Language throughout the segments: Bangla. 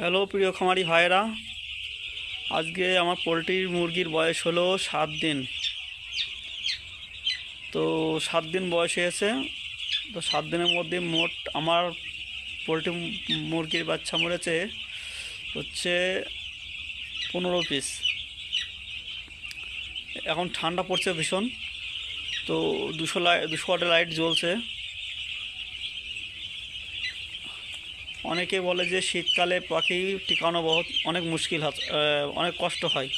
হ্যালো, প্রিয় খামারি ভাইরা আজকে আমার পোলট্রির মুরগির বয়স হলো সাত দিন। তো সাত দিন বয়স হয়েছে তো সাত দিনের মধ্যে মোট আমার পোলট্রি মুরগির বাচ্চা মরেছে হচ্ছে পনেরো পিস। এখন ঠান্ডা পড়ছে ভীষণ। তো দুশো লাইট দুশো ওয়াটের লাইট জ্বলছে। অনেকে বলে যে শীতকালে পাখি টিকানো বহুত অনেক মুশকিল অনেক কষ্ট হয়।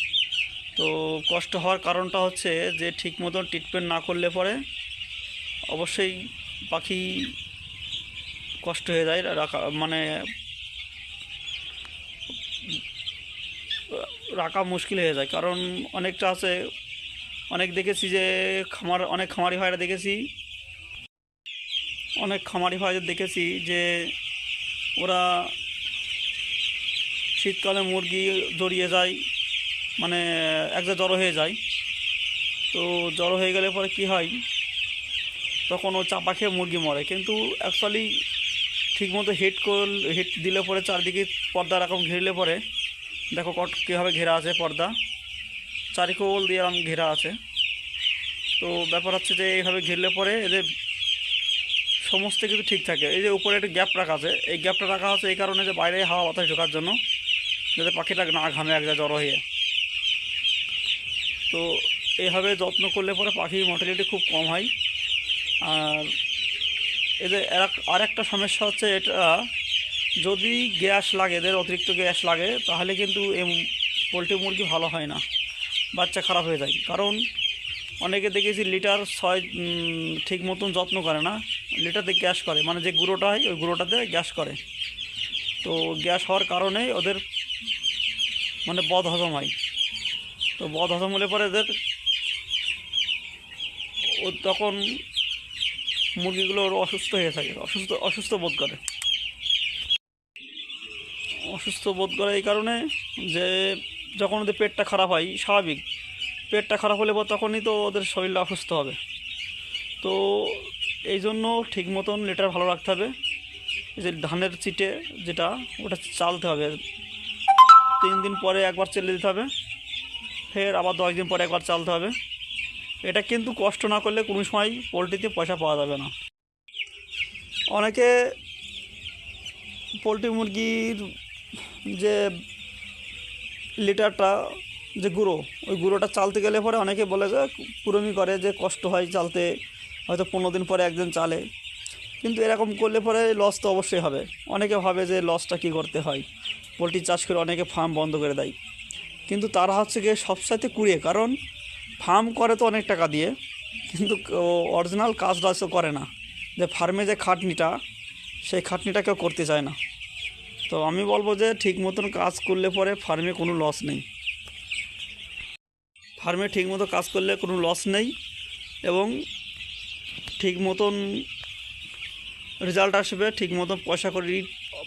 তো কষ্ট হওয়ার কারণটা হচ্ছে যে ঠিক মতন ট্রিটমেন্ট না করলে পরে অবশ্যই পাখি কষ্ট হয়ে যায়, রাখা মানে রাখা মুশকিল হয়ে যায়। কারণ অনেকটা আছে, অনেক দেখেছি যে খামার, অনেক খামারি ভাইরা দেখেছি, অনেক খামারি ভাইদের দেখেছি যে ওরা শীতকালে মুরগি জড়িয়ে যায় মানে একটা জড়ো হয়ে যায়। তো জড়ো হয়ে গেলে পরে কি হয়? তখন ও চাপা খেয়ে মুরগি মরে। কিন্তু অ্যাকচুয়ালি ঠিকমতো হিট করল হিট দিলে পরে চারদিকে পর্দা এরকম ঘিরলে পরে, দেখো কট কীভাবে ঘেরা আছে পর্দা। চারিকোল দিয়ে এরকম ঘেরা আছে। তো ব্যাপার হচ্ছে যে এইভাবে ঘিরলে পরে এদের সমস্ত কিছু ঠিক থাকে। এই যে উপরে একটা গ্যাপ রাখা আছে, এই গ্যাপটা রাখা আছে এই কারণে যে বাইরে হাওয়া বাতাস ঢোকার জন্য, যাতে পাখিটা না ঘামে এক জায়গায় জড়ো হয়ে। তো এইভাবে যত্ন করলে পরে পাখির মর্টালিটি খুব কম হয়। আর এদের আর একটা সমস্যা হচ্ছে এটা, যদি গ্যাস লাগে, এদের অতিরিক্ত গ্যাস লাগে, তাহলে কিন্তু এই পোলট্রি মুরগি ভালো হয় না। বাচ্চা খারাপ হয়ে যায়। কারণ অনেকে দেখেছি লিটার ছয় ঠিক মতন যত্ন করে না, লিটারতে গ্যাস করে মানে যে গুঁড়োটা হয়, ওই গুঁড়োটাতে গ্যাস করে। তো গ্যাস হওয়ার কারণে ওদের মানে বদ হজম হয়। তো বদ হজম হলে পরে এদের ও তখন মুরগিগুলো ওর অসুস্থ হয়ে থাকে, অসুস্থ অসুস্থ বোধ করে। অসুস্থ বোধ করে এই কারণে যে যখন ওদের পেটটা খারাপ হয়, স্বাভাবিক। পেটটা খারাপ হলে পর তখনই তো ওদের শরীরটা অসুস্থ হবে। তো এই জন্য ঠিক মতন লেটার ভালো রাখতে হবে। এই যে ধানের চিটে যেটা, ওটা চালতে হবে। তিন দিন পরে একবার চেলে দিতে হবে। ফের আবার দশ দিন পরে একবার চালতে হবে। এটা কিন্তু কষ্ট না করলে কোনো সময় পোলট্রিতে পয়সা পাওয়া যাবে না। অনেকে পোলট্রি মুরগির যে লিটারটা যে গুঁড়ো, ওই গুঁড়োটা চালতে গেলে পরে অনেকে বলে যে পুরমি করে যে কষ্ট হয় চালতে, হয়তো পনেরো দিন পরে একদিন চালে। কিন্তু এরকম করলে পরে লস তো অবশ্যই হবে। অনেকে ভাবে যে লসটা কী করতে হয়। পোলট্রি চাষ করে অনেকে ফার্ম বন্ধ করে দেয়। কিন্তু তারা হচ্ছে গিয়ে সবসাথে কুড়িয়ে, কারণ ফার্ম করে তো অনেক টাকা দিয়ে, কিন্তু অরিজিনাল কাজটা তো করে না। যে ফার্মে যে খাটনিটা, সেই খাটনিটা কেউ করতে চায় না। তো আমি বলব যে ঠিক মতন কাজ করলে পরে ফার্মে কোনো লস নেই। ফার্মে ঠিক মতো কাজ করলে কোনো লস নেই এবং ঠিক মতন রেজাল্ট আসবে, ঠিক মতন পয়সা করি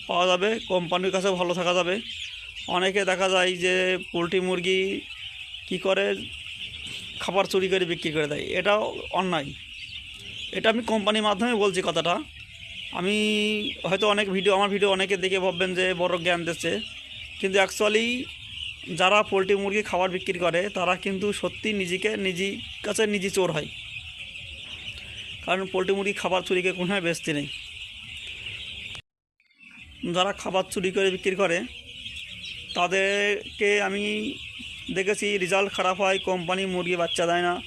পাওয়া যাবে কোম্পানির কাছে ভালো থাকা যাবে। অনেকে দেখা যায় যে পোলট্রি মুরগি কি করে? খাবার চুরি করে বিক্রি করে দেয়। এটাও অন্যায়। এটা আমি কোম্পানির মাধ্যমে বলছি কথাটা। আমি হয়তো অনেক ভিডিও আমার ভিডিও অনেকে দেখে ভাববেন যে বড় জ্ঞান দিচ্ছে। কিন্তু অ্যাকচুয়ালি যারা পোলট্রি মুরগি খাবার বিক্রি করে, তারা কিন্তু সত্যি নিজেকে নিজে কাছে নিজে চোর হয়। কারণ পোলট্রি মুরগি খাবার চুরিকে কোনো বেচতে নেই। যারা খাবার চুরি করে বিক্রি করে, তাদেরকে আমি দেখেছি, রেজাল্ট খারাপ হয়, কোম্পানি মুরগি বাচ্চা দেয় না।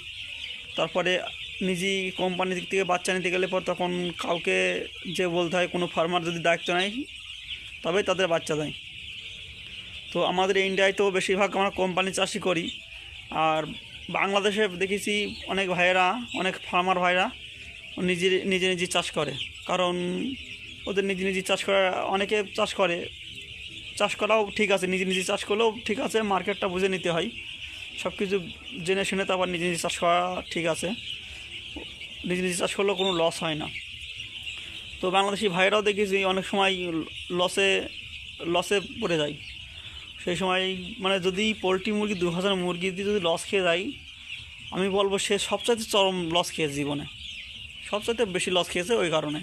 তারপরে নিজেই কোম্পানি দিক থেকে বাচ্চা নিতে গেলে পর তখন কাউকে যে বলতে হয়, কোনো ফার্মার যদি দায়িত্ব নেয় তবেই তাদের বাচ্চা দেয়। তো আমাদের ইন্ডিয়ায় তো বেশিরভাগ আমরা কোম্পানি চাষই করি। আর বাংলাদেশে দেখেছি অনেক ভাইয়েরা, অনেক ফার্মার ভাইরা নিজে নিজে নিজে চাষ করে। কারণ ওদের নিজে নিজে চাষ করা, অনেকে চাষ করে। চাষ করাও ঠিক আছে, নিজে নিজে চাষ করলেও ঠিক আছে মার্কেটটা বুঝে নিতে হয়। সব কিছু জেনে শুনে তো আবার নিজে নিজে চাষ করা ঠিক আছে। নিজে নিজে চাষ করলেও কোনো লস হয় না। তো বাংলাদেশি ভাইয়েরাও দেখেছি অনেক সময় লসে লসে পড়ে যায়। সেই সময় মানে যদি পোলট্রি মুরগি দু হাজার মুরগি দিয়ে যদি লস খেয়ে যায়, আমি বলব সে সবচাইতে চরম লস খেয়েছে জীবনে। সবচাইতে বেশি লস খেয়েছে ওই কারণে।